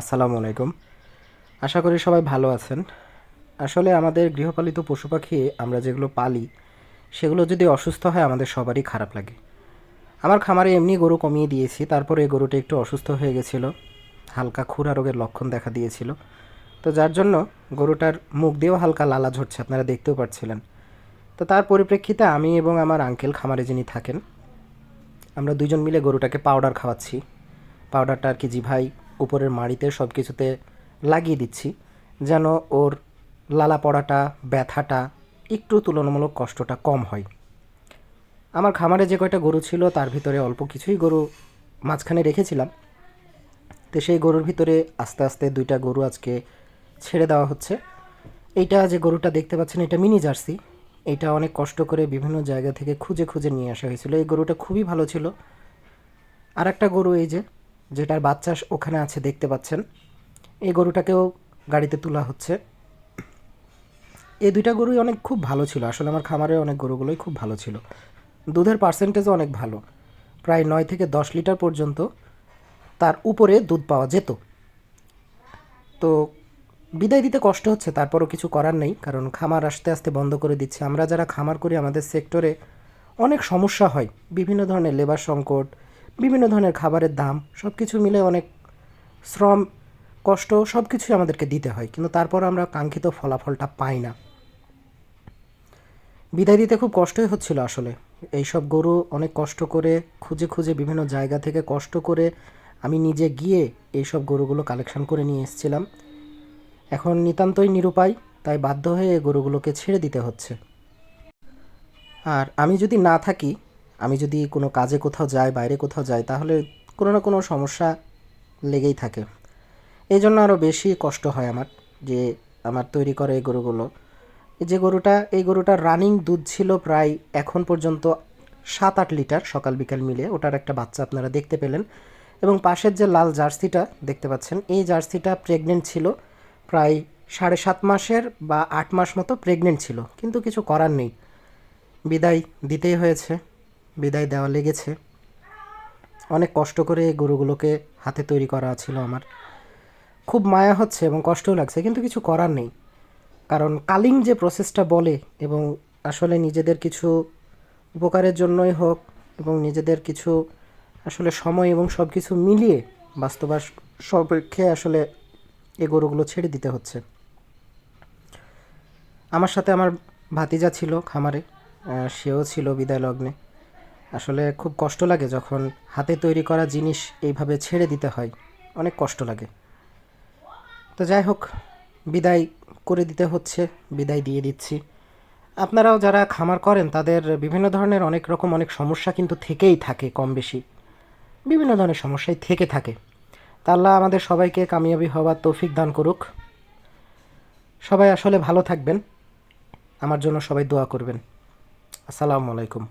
আসসালামু আলাইকুম। আশা করি সবাই ভালো আছেন। আসলে আমাদের গৃহপালিত পশু পাখি আমরা যেগুলো পালি, সেগুলো যদি অসুস্থ হয় আমাদের সবারই খারাপ লাগে। আমার খামারে এমনি গরু কমিয়ে দিয়েছি, তারপরে এই গরুটা একটু অসুস্থ হয়ে গেছিল। হালকা খুরা রোগের লক্ষণ দেখা দিয়েছিল। তো যার জন্য গরুটার মুখ দিয়েও হালকা লালা ঝরছে, আপনারা দেখতেও পাচ্ছিলেন তো তার পরিপ্রেক্ষিতে আমি এবং আমার আঙ্কেল খামারে যিনি থাকেন, আমরা দুজন মিলে গরুটাকে পাউডার খাওয়াচ্ছি। পাউডারটা আর কি জিভাই উপরের মাড়িতে সব কিছুতে লাগিয়ে দিচ্ছি, যেন ওর লালা পড়াটা, ব্যথাটা একটু তুলনামূলক কষ্টটা কম হয়। আমার খামারে যে কয়টা গরু ছিল, তার ভিতরে অল্প কিছুই গরু মাঝখানে রেখেছিলাম। তো সেই গরুর ভিতরে আস্তে আস্তে দুইটা গরু আজকে ছেড়ে দেওয়া হচ্ছে। এইটা যে গরুটা দেখতে পাচ্ছেন, এটা মিনি জার্সি। এটা অনেক কষ্ট করে বিভিন্ন জায়গা থেকে খুঁজে খুঁজে নিয়ে আসা হয়েছিল। এই গরুটা খুবই ভালো ছিল। আর একটা গরু এই যে যেটার বাচ্চা ওখানে আছে, দেখতে পাচ্ছেন। এই গরুটাকেও গাড়িতে তোলা হচ্ছে। এই দুইটা গরুই অনেক খুব ভালো ছিল। আসলে আমার খামারে অনেক গরুগুলোই খুব ভালো ছিল। দুধের পার্সেন্টেজও অনেক ভালো। প্রায় নয় থেকে দশ লিটার পর্যন্ত তার উপরে দুধ পাওয়া যেত। তো বিদায় দিতে কষ্ট হচ্ছে, তারপরও কিছু করার নেই, কারণ খামার আস্তে আস্তে বন্ধ করে দিচ্ছে। আমরা যারা খামার করি, আমাদের সেক্টরে অনেক সমস্যা হয়। বিভিন্ন ধরনের লেবার সংকট বিভিন্ন ধরনের খাবারের দাম সব কিছু মিলে অনেক শ্রম, কষ্ট সব কিছুই আমাদেরকে দিতে হয়। কিন্তু তারপর আমরা কাঙ্ক্ষিত ফলাফলটা পাই না। বিদায় দিতে খুব কষ্টই হচ্ছিল আসলে। এইসব গরু অনেক কষ্ট করে, খুঁজে খুঁজে বিভিন্ন জায়গা থেকে কষ্ট করে আমি নিজে গিয়ে এইসব গরুগুলো কালেকশন করে নিয়ে এসেছিলাম। এখন নিতান্তই নিরুপায়, তাই বাধ্য হয়ে গরুগুলোকে ছেড়ে দিতে হচ্ছে। আর আমি যদি না থাকি আমি যদি কোনো কাজে কোথাও যাই, বাইরে কোথাও যাই, তাহলে কোনো না কোনো সমস্যা লেগেই থাকে। এই জন্য আরও বেশি কষ্ট হয় আমার যে আমার তৈরি করা এই গরুগুলো। যে গরুটা, এই গরুটার রানিং দুধ ছিল প্রায় এখন পর্যন্ত সাত আট লিটার সকাল বিকাল মিলে। ওটার একটা বাচ্চা আপনারা দেখতে পেলেন। এবং পাশের যে লাল জার্সিটা দেখতে পাচ্ছেন, এই জার্সিটা প্রেগনেন্ট ছিল প্রায় সাড়ে সাত মাসের বা আট মাস মতো প্রেগনেন্ট ছিল। কিন্তু কিছু করার নেই। বিদায় দিতেই হয়েছে। বিদায় দেওয়া লেগেছে। অনেক কষ্ট করে এই গরুগুলোকে হাতে তৈরি করা ছিল আমার। খুব মায়া হচ্ছে এবং কষ্টও লাগছে, কিন্তু কিছু করার নেই। কারণ কালিং যে প্রসেসটা বলে এবং আসলে নিজেদের কিছু উপকারের জন্যই হোক এবং নিজেদের কিছু আসলে সময় এবং সব কিছু মিলিয়ে বাস্তবাস সপক্ষে আসলে এই গরুগুলো ছেড়ে দিতে হচ্ছে। আমার সাথে আমার ভাতিজা ছিল খামারে সেও ছিল বিদায় লগ্নে। আসলে খুব কষ্ট লাগে যখন হাতে তৈরি করা জিনিস এইভাবে ছেড়ে দিতে হয়। অনেক কষ্ট লাগে। তো যাই হোক, বিদায় করে দিতে হচ্ছে, বিদায় দিয়ে দিচ্ছি। আপনারাও যারা খামার করেন, তাদের বিভিন্ন ধরনের অনেক রকম অনেক সমস্যা কিন্তু থেকেই থাকে কম বেশি বিভিন্ন ধরনের সমস্যাই থেকে থাকে। তা আমাদের সবাইকে কামিয়াবি হওয়ার তৌফিক দান করুক। সবাই আসলে ভালো থাকবেন। আমার জন্য সবাই দোয়া করবেন। আসসালামু আলাইকুম।